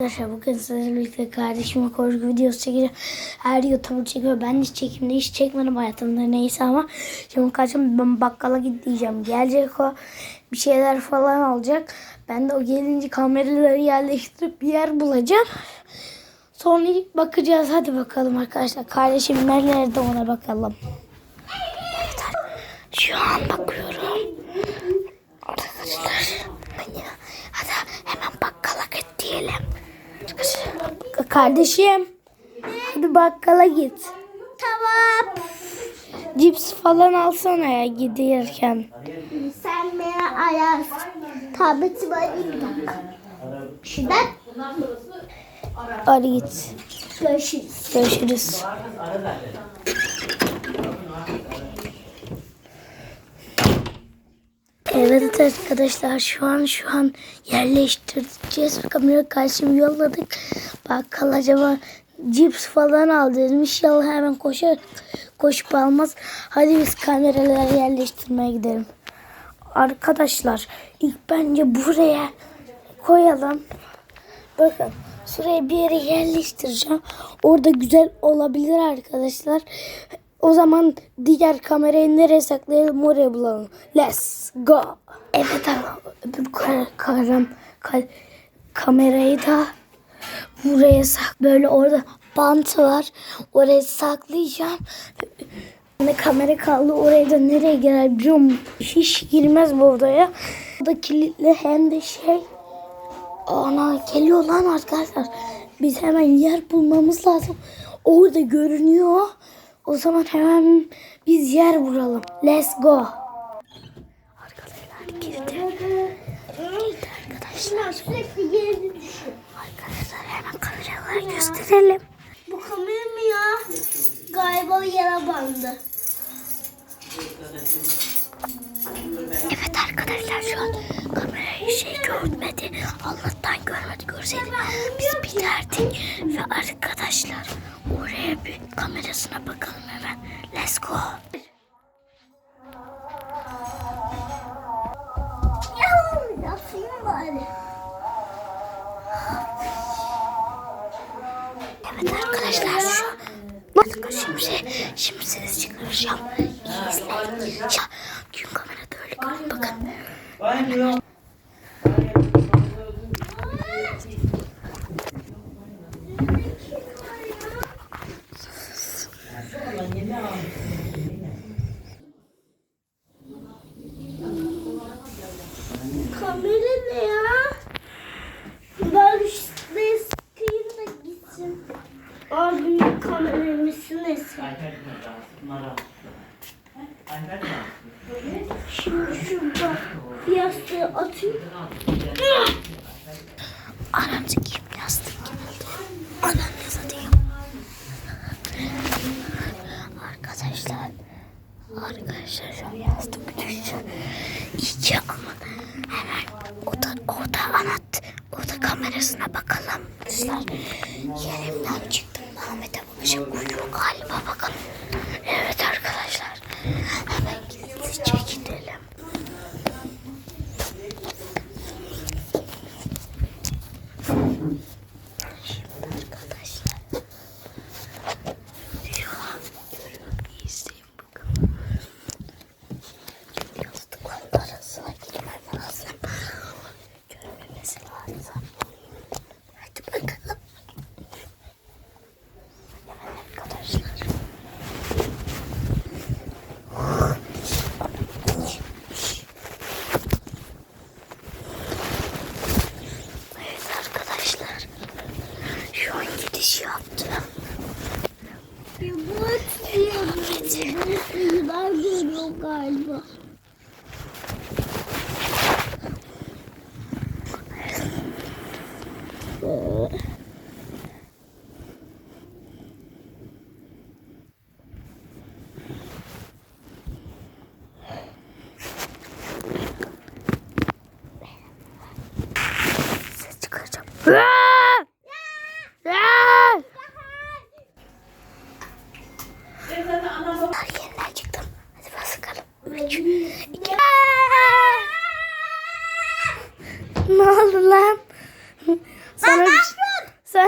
Arkadaşlar bugün sizlerle birlikte kardeşime korku videosu çekeceğim. Her YouTuber çekiyor. Ben hiç çekimde hiç çekmedim hayatımda neyse ama şimdi kardeşim ben bakkala gideceğim. Gelecek o bir şeyler falan alacak. Ben de o gelince kameraları yerleştirip bir yer bulacağım. Sonra bakacağız. Hadi bakalım arkadaşlar. Kardeşim nerede ona bakalım. Şu an bakıyorum. Arkadaşlar. Hadi hemen bakkala git diyelim. Kardeşim. Hadi bakkala git. Tamam. Cips falan alsana ya giderken. Sen beni alayım bir dakika. Şuradan Hadi git. görüşürüz. Görüşürüz. Evet arkadaşlar şu an şu an yerleştireceğiz. Kamera karşıma yolladık. Bakkal acaba cips falan al dedim. İnşallah hemen koşar, koşup almaz. Hadi biz kameraları yerleştirmeye gidelim. Arkadaşlar ilk bence buraya koyalım. Bakın şuraya bir yere yerleştireceğim. Orada güzel olabilir arkadaşlar. O zaman diğer kamerayı nereye saklayalım oraya bulalım. Let's go. Evet ama öbür ka- karam, ka- kamerayı da buraya sak. Böyle orada bant var. Oraya saklayacağım. Ne kamera kaldı oraya da nereye girer biliyor musun? Hiç girmez bu odaya. O da kilitli hem de şey Ana geliyor lan arkadaşlar. Biz hemen yer bulmamız lazım. Orada görünüyor. O zaman hemen biz yer bulalım. Let's go. Arkadaşlar girdi. Girdi arkadaşlar. Sürekli geri düşüyor. Arkadaşlar hemen kameraları gösterelim. Bu kamera mı ya? Galiba yere bandı. Evet arkadaşlar şu an kamerayı şey görmedi. Allah'tan görmedi. Görseydi biz biterdik. Ve arkadaşlar oraya bir kamerasına bakalım hemen. Let's go. Evet arkadaşlar şimdi, şimdi sizi çıkaracağım. İyi izleyin. Gün kamerada öyle görün bakın. Kamera ne ya? Ben şuraya sıkayım da gitsin. Eski. Şimdi şurada yastığı atayım. Anam kim yastık oldu. Anam ne satayım. Arkadaşlar. Arkadaşlar şu yastık düştü. İyice ama hemen o da, o da anlat. O da kamerasına bakalım. Arkadaşlar yerimden çıktım. Ahmet'e bakacak uyuyor galiba bakın. Evet arkadaşlar. Hemen gizlice gidelim. Şimdi arkadaşlar. Şu an görüyorum. İzleyin bakın. Yastıkların arasına girmem lazım. Görmemesi lazım. Hadi bakalım. Evet arkadaşlar. Evet arkadaşlar. Şu an gidiş yaptım. Ya bu açıyor. Yılan görüyor galiba. Ses çıkaracağım. Aa! Üç, iki. Ne oldu lan? Sana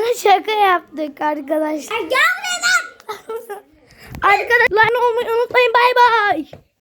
şey- şaka yaptık arkadaşlar. Arkadaşlar olmayı unutmayın. Bay bay.